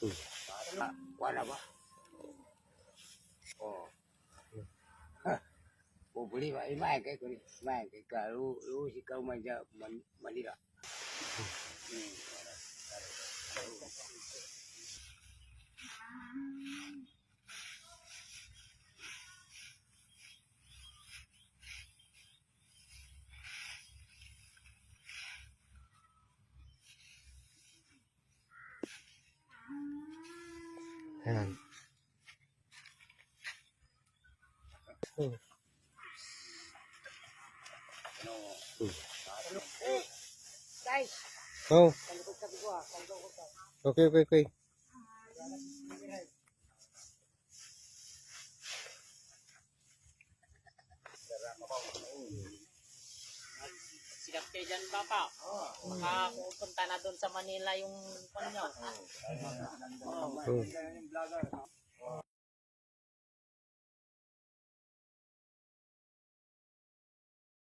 Ừ. À, quá là quá. Ồ. Ủa, bữa đi vậy, mai cái, mai cái cái lưu, lưu thì cái mà giờ, mình, mình đi rồi. Ayan. Oh. Guys, Oh, kau. okay, okay, okay. Sikat kayo dyan, Papa. Baka pupunta na doon sa Manila yung kanyo. Oh.